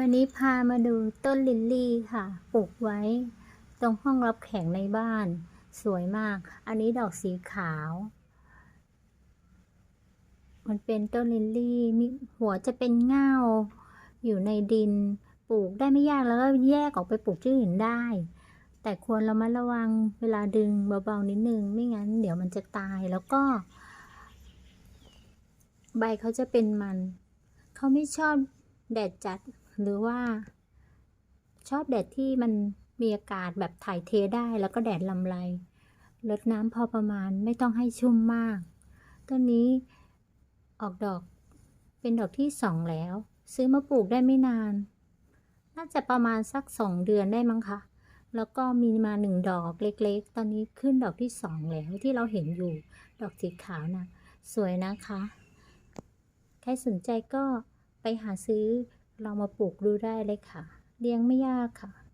วันนี้พามาดูต้นลิลลี่ค่ะ ปลูกไว้ ตรงห้องรับแขกในบ้าน สวยมาก อันนี้ดอกสีขาว มันเป็นต้นลิลลี่มีหัวจะเป็นเง่า อยู่ในดิน ปลูกได้ไม่ยากแล้วก็แยกออกไปปลูกที่อื่นได้ แต่ควรเระมัดระวังเวลาดึงเบาๆนิดนึง ไม่งั้น เดี๋ยวมันจะตายแล้วก็ ใบเขาจะเป็นมัน เขาไม่ชอบแดดจัด หรือว่าชอบแดดที่มันมีอากาศแบบถ่ายเทได้แล้วก็แดดลำไรลดน้ำพอประมาณไม่ต้องให้ชุ่มมาก ต้นนี้ออกดอกเป็นดอกที่สองแล้ว ซื้อมาปลูกได้ไม่นาน น่าจะประมาณสักสองเดือนได้มั้งคะ แล้วก็มีมาหนึ่งดอกเล็กๆ ตอนนี้ขึ้นดอกที่สองแล้วที่เราเห็นอยู่ ดอกสีขาวนะ สวยนะคะ ใครสนใจก็ไปหาซื้อ ลองมาปลูกดูได้เลยค่ะ เลี้ยงไม่ยากค่ะ